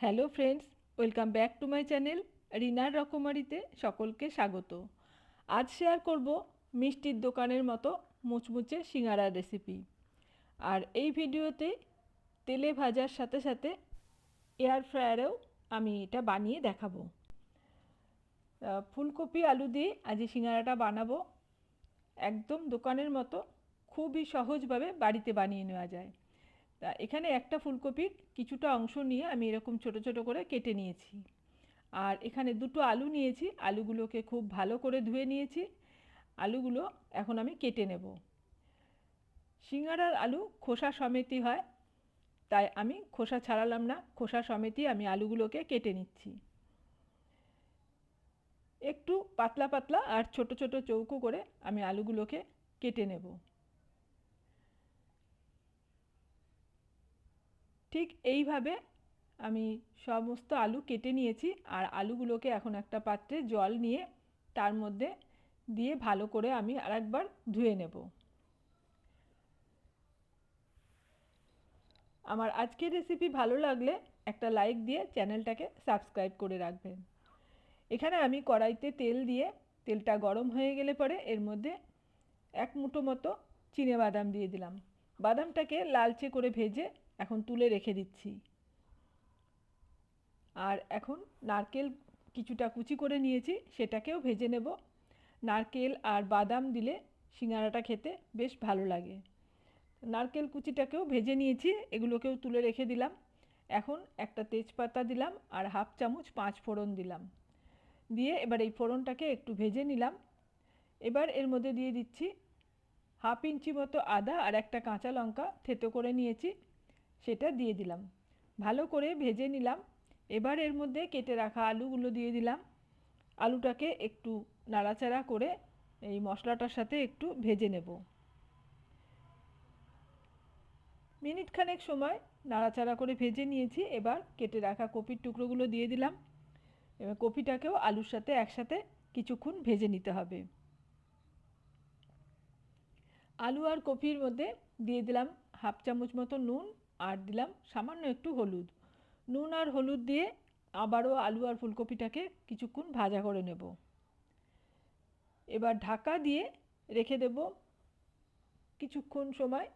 Hello friends, welcome back to my channel রিনার রকমারিতে সকলকে স্বাগত। আজ শেয়ার করব মিষ্টির দোকানের মতো মুচমুচে সিঙ্গারার রেসিপি। আর এই ভিডিওতে তেলে ভাজার সাথে সাথে এয়ার ফ্রায়ারেও আমি এটা বানিয়ে দেখাবো। ফুলকপি, আলু দিয়ে আজ এই বানাবো। একদম দোকানের মতো খুবই সহজভাবে বাড়িতে বানিয়ে নেওয়া যায়। তা এখানে একটা ফুলকপির কিছুটা অংশ নিয়ে আমি এরকম ছোট ছোট করে কেটে নিয়েছি। আর এখানে দুটো আলু নিয়েছি, আলুগুলোকে খুব ভালো করে ধুয়ে নিয়েছি। আলুগুলো এখন আমি কেটে নেব। সিঙ্গারার আলু খোসা সমেতই হয়, তাই আমি খোসা ছাড়ালাম না, খোসা সমেতই আমি আলুগুলোকে কেটে নিচ্ছি। একটু পাতলা পাতলা আর ছোট ছোট চৌকো করে আমি আলুগুলোকে কেটে নেব। ঠিক এইভাবে আমি সমস্ত আলু কেটে নিয়েছি আর আলুগুলোকে এখন একটা পাত্রে জল নিয়ে তার মধ্যে দিয়ে ভালো করে আমি আরেকবার ধুয়ে নেব। আমার আজকের রেসিপি ভালো লাগলে একটা লাইক দিয়ে চ্যানেলটাকে সাবস্ক্রাইব করে রাখবেন। এখানে আমি কড়াইতে তেল দিয়ে তেলটা গরম হয়ে গেলে পরে এর মধ্যে এক মুঠো মতো চিনে বাদাম দিয়ে দিলাম। বাদামটাকে লালচে করে ভেজে এখন তুলে রেখে দিচ্ছি। আর এখন নারকেল কিছুটা কুচি করে নিয়েছি, সেটাকেও ভেজে নেব। নারকেল আর বাদাম দিলে সিঙ্গারাটা খেতে বেশ ভালো লাগে। নারকেল কুচিটাকেও ভেজে নিয়েছি, এগুলোকেও তুলে রেখে দিলাম। এখন একটা তেজপাতা দিলাম আর হাফ চামচ পাঁচ ফোড়ন দিলাম। দিয়ে এবার এই ফোড়নটাকে একটু ভেজে নিলাম। এবার এর মধ্যে দিয়ে দিচ্ছি হাফ ইঞ্চি মতো আদা আর একটা কাঁচা লঙ্কা থেতো করে নিয়েছি। সেটা দিয়ে দিলাম। ভালো করে ভেজে নিলাম। এবার এর মধ্যে কেটে রাখা আলুগুলো দিয়ে দিলাম। আলুটাকে একটু নাড়াচাড়া করে এই মশলাটার সাথে একটু ভেজে নেব। মিনিট খানেক সময় নাড়াচাড়া করে ভেজে নিয়েছি। এবার কেটে রাখা কপির টুকরোগুলো দিয়ে দিলাম। এবার কপিটাকেও আলুর সাথে একসাথে কিছুক্ষণ ভেজে নিতে হবে। আলু আর কপির মধ্যে দিয়ে দিলাম হাফ চামচ মতো নুন আর দিলাম সামান্য একটু হলুদ। নুন আর হলুদ দিয়ে আবারও আলু আর ফুলকপিটাকে কিছুক্ষণ ভাজা করে নেব। এবার ঢাকা দিয়ে রেখে দেব কিছুক্ষণ সময়।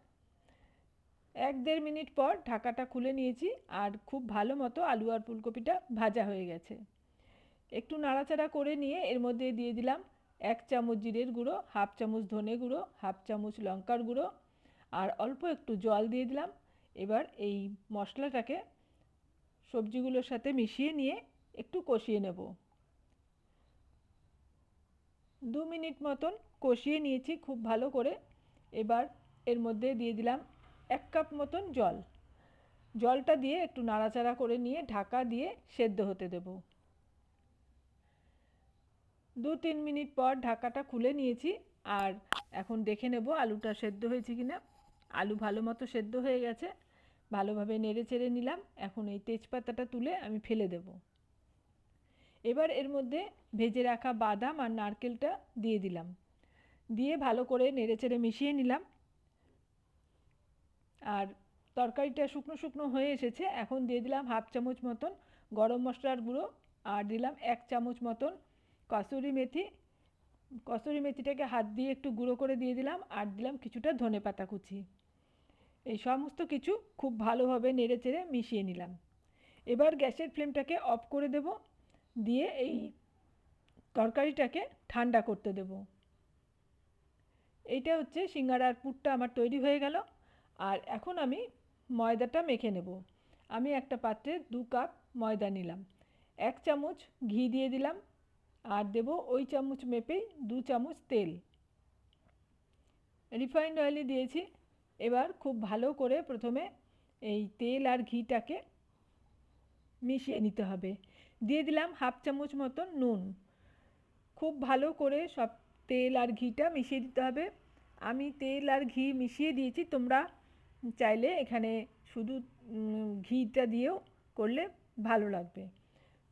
এক দেড় মিনিট পর ঢাকাটা খুলে নিয়েছি আর খুব ভালো মতো আলু আর ফুলকপিটা ভাজা হয়ে গেছে। একটু নাড়াচাড়া করে নিয়ে এর মধ্যে দিয়ে দিলাম এক চামচ জিরের গুঁড়ো, হাফ চামচ ধনে গুঁড়ো, হাফ চামচ লঙ্কার গুঁড়ো আর অল্প একটু জল দিয়ে দিলাম। এবার এই মশলাটাকে সবজিগুলোর সাথে মিশিয়ে নিয়ে একটু কষিয়ে নেব। দু মিনিট মতন কষিয়ে নিয়েছি খুব ভালো করে। এবার এর মধ্যে দিয়ে দিলাম এক কাপ মতন জল। জলটা দিয়ে একটু নাড়াচাড়া করে নিয়ে ঢাকা দিয়ে সেদ্ধ হতে দেব। দু তিন মিনিট পর ঢাকাটা খুলে নিয়েছি। আর এখন দেখে নেব আলুটা সেদ্ধ হয়েছে কি না আলু ভালো মতো সেদ্ধ হয়ে গেছে, ভালোভাবে নেড়ে চেড়ে নিলাম। এখন এই তেজপাতাটা তুলে আমি ফেলে দেব। এবার এর মধ্যে ভেজে রাখা বাদাম আর নারকেলটা দিয়ে দিলাম। দিয়ে ভালো করে নেড়ে চেড়ে মিশিয়ে নিলাম। আর তরকারিটা শুকনো শুকনো হয়ে এসেছে, এখন দিয়ে দিলাম হাফ চামচ মতন গরম মশলার গুঁড়ো আর দিলাম এক চামচ মতন কসুরি মেথি। কসুরি মেথিটাকে হাত দিয়ে একটু গুঁড়ো করে দিয়ে দিলাম, আর দিলাম কিছুটা ধনে পাতা কুচি। এই সমস্ত কিছু খুব ভালোভাবে নেড়ে চেড়ে মিশিয়ে নিলাম। এবার গ্যাসের ফ্লেমটাকে অফ করে দেব, দিয়ে এই তরকারিটাকে ঠান্ডা করতে দেব। এইটা হচ্ছে সিঙ্গারার পুরটা আমার তৈরি হয়ে গেল, আর এখন আমি ময়দাটা মেখে নেব। আমি একটা পাত্রে দু কাপ ময়দা নিলাম, এক চামচ ঘি দিয়ে দিলাম আর দেব ওই চামচ মেপেই দু চামচ তেল। রিফাইন্ড অয়েলে দিয়েছি। এবার খুব ভালো করে প্রথমে এই তেল আর ঘিটাকে মিশিয়ে নিতে হবে। দিয়ে দিলাম হাফ চামচ মতন নুন। খুব ভালো করে সব তেল আর ঘিটা মিশিয়ে দিতে হবে। আমি তেল আর ঘি মিশিয়ে দিয়েছি, তোমরা চাইলে এখানে শুধু ঘিটা দিয়েও করলে ভালো লাগবে।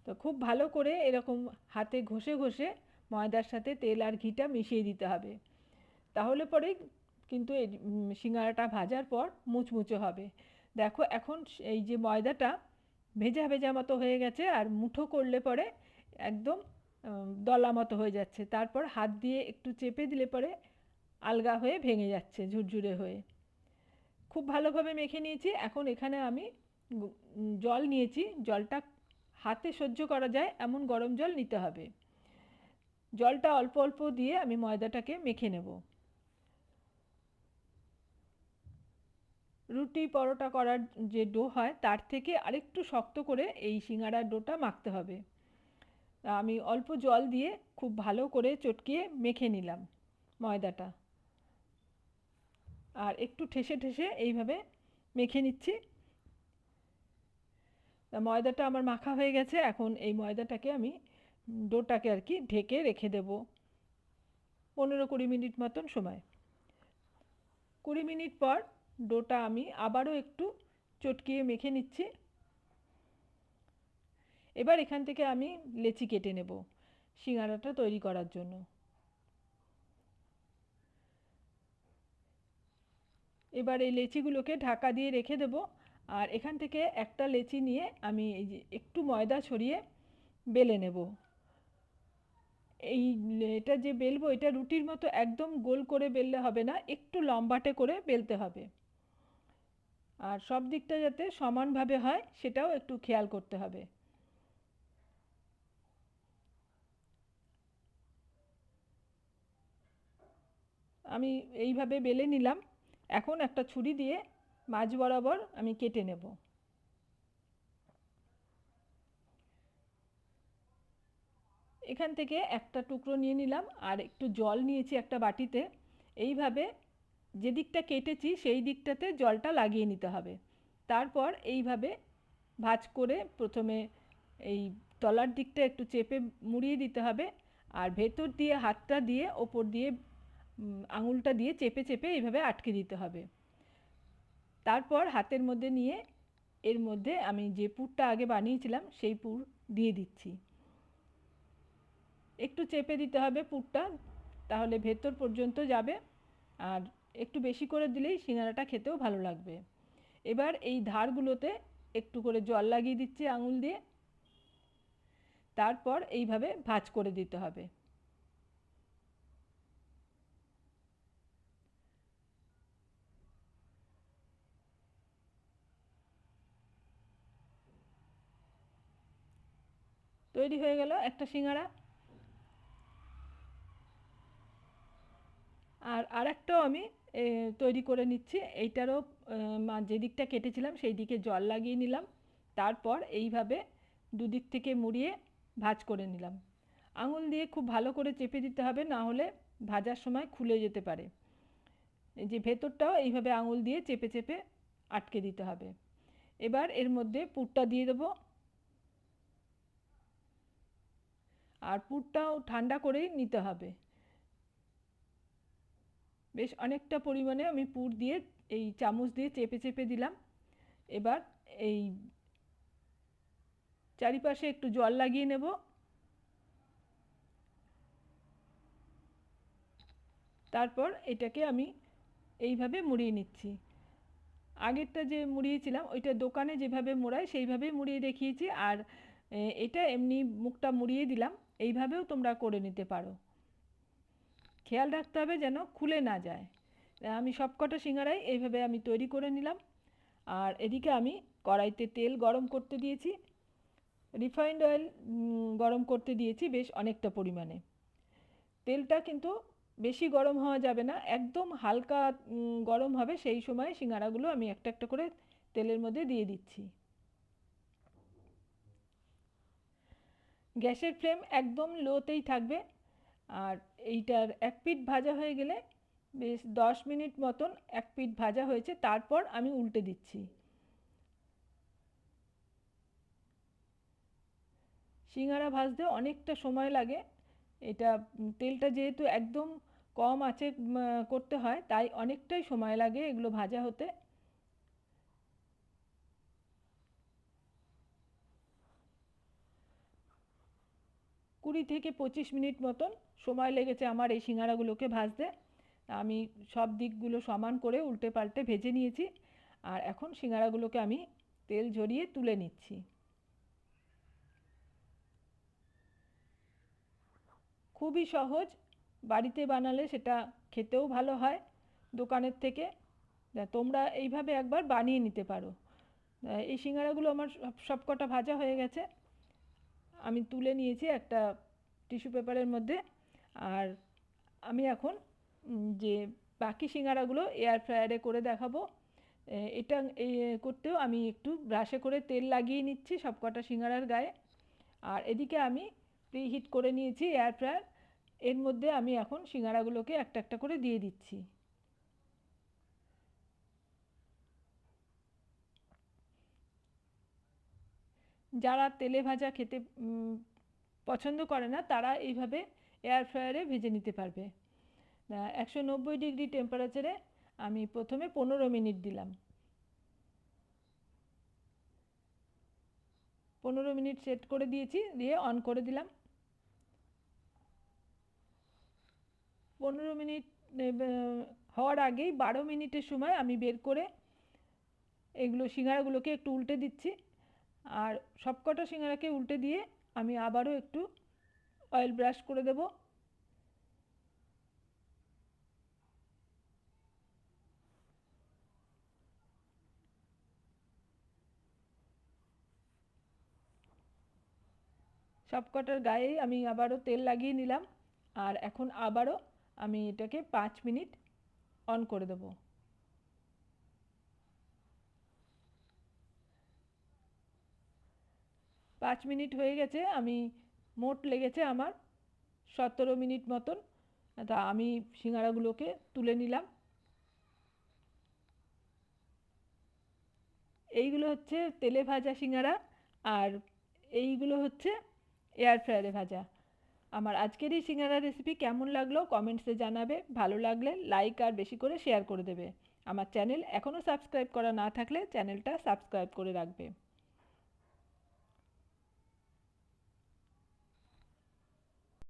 তো খুব ভালো করে এরকম হাতে ঘষে ঘষে ময়দার সাথে তেল আর ঘিটা মিশিয়ে দিতে হবে। তাহলে পরেই কিন্তু এই সিঙ্গারাটা ভাজার পর মুচমুচে হবে। দেখো এখন এই যে ময়দাটা ভেজা ভেজা মতো হয়ে গেছে আর মুঠো করলে পরে একদম দলা মতো হয়ে যাচ্ছে। তারপর হাত দিয়ে একটু চেপে দিলে পরে আলগা হয়ে ভেঙে যাচ্ছে, ঝুরঝুরে হয়ে। খুব ভালোভাবে মেখে নিয়েছি। এখন এখানে আমি জল নিয়েছি। জলটা হাতে সহ্য করা যায়, এমন গরম জল নিতে হবে। জলটা অল্প অল্প দিয়ে আমি ময়দাটাকে মেখে নেব। রুটি পরোটা করার যে ডো হয়, তার থেকে আরেকটু শক্ত করে এই সিঙ্গারার ডোটা মাখতে হবে। আমি অল্প জল দিয়ে খুব ভালো করে চটকিয়ে মেখে নিলাম ময়দাটা। আর একটু ঠেসে ঠেসে এইভাবে মেখে নিচ্ছি। ময়দাটা আমার মাখা হয়ে গেছে, এখন এই ময়দাটাকে আমি ডোটাকে আর কি ঢেকে রেখে দেব। পনেরো কুড়ি মিনিট মতন সময়। কুড়ি মিনিট পর ডোটা আমি আবারও একটু চটকিয়ে মেখে নিচ্ছি। এবার এখান থেকে আমি লেচি কেটে নেব সিঙ্গারাটা তৈরি করার জন্য। এবার এই লেচিগুলোকে ঢাকা দিয়ে রেখে দেব। আর এখান থেকে একটা লেচি নিয়ে আমি এই যে একটু ময়দা ছড়িয়ে বেলে নেব। এই এটা যে বেলবো, এটা রুটির মতো একদম গোল করে বেললে হবে না, একটু লম্বাটে করে বেলতে হবে। আর সব দিকটা যাতে সমানভাবে হয়, সেটাও একটু খেয়াল করতে হবে। আমি এইভাবে বেলে নিলাম। এখন একটা ছুরি দিয়ে মাঝ বরাবর আমি কেটে নেব। এখান থেকে একটা টুকরো নিয়ে নিলাম আর একটু জল নিয়েছি একটা বাটিতে। এইভাবে যে দিকটা কেটেছি সেই দিকটাতে জলটা লাগিয়ে নিতে হবে। তারপর এইভাবে ভাজ করে প্রথমে এই তলার দিকটা একটু চেপে মুড়িয়ে দিতে হবে আর ভেতর দিয়ে হাতটা দিয়ে ওপর দিয়ে আঙুলটা দিয়ে চেপে চেপে এইভাবে আটকে দিতে হবে। তারপর হাতের মধ্যে নিয়ে এর মধ্যে আমি যে পুরটা আগে বানিয়েছিলাম, সেই পুর দিয়ে দিচ্ছি। একটু চেপে দিতে হবে পুরটা, তাহলে ভেতর পর্যন্ত যাবে। আর একটু বেশি করে দিলেই সিঙ্গারাটা খেতেও ভালো লাগবে। এবার এই ধারগুলোতে একটু করে জল লাগিয়ে দিচ্ছি আঙুল দিয়ে। তারপর এইভাবে ভাজ করে দিতে হবে। তৈরি হয়ে গেল একটা সিঙ্গারা আর আরেকটাও আমি তৈরি করে নিচ্ছি। এইটারও যে দিকটা কেটেছিলাম সেই দিকে জল লাগিয়ে নিলাম। তারপর এইভাবে দুদিক থেকে মুড়িয়ে ভাজ করে নিলাম। আঙুল দিয়ে খুব ভালো করে চেপে দিতে হবে, না হলে ভাজার সময় খুলে যেতে পারে। যে ভেতরটাও এইভাবে আঙুল দিয়ে চেপে চেপে আটকে দিতে হবে। এবার এর মধ্যে পুরটা দিয়ে দেবো। আর পুরটাও ঠান্ডা করেই নিতে হবে। বেশ অনেকটা পরিমাণে আমি পুর দিয়ে এই চামচ দিয়ে চেপে চেপে দিলাম। এবার এই চারিপাশে একটু জল লাগিয়ে নেব। তারপর এটাকে আমি এইভাবে মুড়িয়ে নিচ্ছি। আগেরটা যে মুড়িয়েছিলাম, ওইটা দোকানে যেভাবে মোড়ায় সেইভাবেই মুড়িয়ে দেখিয়েছি। আর এটা এমনি মুখটা মুড়িয়ে দিলাম। এইভাবেও তোমরা করে নিতে পারো। খেয়াল রাখতে হবে যেন খুলে না যায়। আমি সবকটা সিঙ্গারাই এইভাবে আমি তৈরি করে নিলাম। আর এদিকে আমি কড়াইতে তেল গরম করতে দিয়েছি। রিফাইন্ড অয়েল গরম করতে দিয়েছি বেশ অনেকটা পরিমাণে। তেলটা কিন্তু বেশি গরম হওয়া যাবে না, একদম হালকা গরম হবে সেই সময় সিঙ্গারাগুলো আমি একটা একটা করে তেলের মধ্যে দিয়ে দিচ্ছি। গ্যাসের ফ্লেম একদম লোতেই থাকবে। আর এইটার এক পিঠ ভাজা হয়ে গেলে বেশ দশ মিনিট মতন এক পিঠ ভাজা হয়েছে, তারপর আমি উল্টে দিচ্ছি। সিঙ্গারা ভাজতে অনেকটা সময় লাগে। এটা তেলটা যেহেতু একদম কম আছে করতে হয়, তাই অনেকটাই সময় লাগে এগুলো ভাজা হতে। কুড়ি থেকে পঁচিশ মিনিট মতন সময় লেগেছে আমার এই সিঙ্গারাগুলোকে ভাজতে। আমি সব দিকগুলো সমান করে উল্টে পাল্টে ভেজে নিয়েছি আর এখন সিঙ্গারাগুলোকে আমি তেল ঝরিয়ে তুলে নিচ্ছি। খুবই সহজ, বাড়িতে বানালে সেটা খেতেও ভালো হয় দোকানের থেকে। তোমরা এইভাবে একবার বানিয়ে নিতে পারো। এই সিঙ্গারাগুলো আমার সব কটা ভাজা হয়ে গেছে। আমি তুলে নিয়েছি একটা টিস্যু পেপারের মধ্যে। আর আমি এখন যে বাকি সিঙ্গারাগুলো এয়ার ফ্রায়ারে করে দেখাবো এটা এই করতেও আমি একটু ব্রাশে করে তেল লাগিয়ে নিচ্ছি সবকটা সিঙ্গারার গায়ে। আর এদিকে আমি প্রিহিট করে নিয়েছি এয়ার ফ্রায়ার। এর মধ্যে আমি এখন সিঙ্গারাগুলোকে একটা একটা করে দিয়ে দিচ্ছি। যারা তেলে ভাজা খেতে পছন্দ করে না, তারা এইভাবে এয়ার ফ্রায়ারে ভেজে নিতে পারবে। একশো নব্বই ডিগ্রি টেম্পারেচারে আমি প্রথমে পনেরো মিনিট দিলাম। পনেরো মিনিট সেট করে দিয়েছি, দিয়ে অন করে দিলাম। পনেরো মিনিট হওয়ার আগেই বারো মিনিটের সময় আমি বের করে এগুলো সিঙ্গারাগুলোকে একটু উল্টে দিচ্ছি। আর সবকটা সিঙ্গারাকে উল্টে দিয়ে আমি আবারও একটু অয়েল ব্রাশ করে দেব। সবকটার গায়ে আমি আবারও তেল লাগিয়ে নিলাম। আর এখন আবারও আমি এটাকে পাঁচ মিনিট অন করে দেবো। পাঁচ মিনিট হয়ে গেছে, আমি মোট লেগেছে আমার সতেরো মিনিট মতন। তা আমি সিঙ্গারাগুলোকে তুলে নিলাম। এইগুলো হচ্ছে তেলে ভাজা সিঙ্গারা আর এইগুলো হচ্ছে এয়ার ফ্রায়ারে ভাজা। আমার আজকের এই সিঙ্গারা রেসিপি কেমন লাগল কমেন্টসে জানাবে। ভালো লাগলে লাইক আর বেশি করে শেয়ার করে দেবে। আমার চ্যানেল এখনও সাবস্ক্রাইব করা না থাকলে চ্যানেলটা সাবস্ক্রাইব করে রাখবে।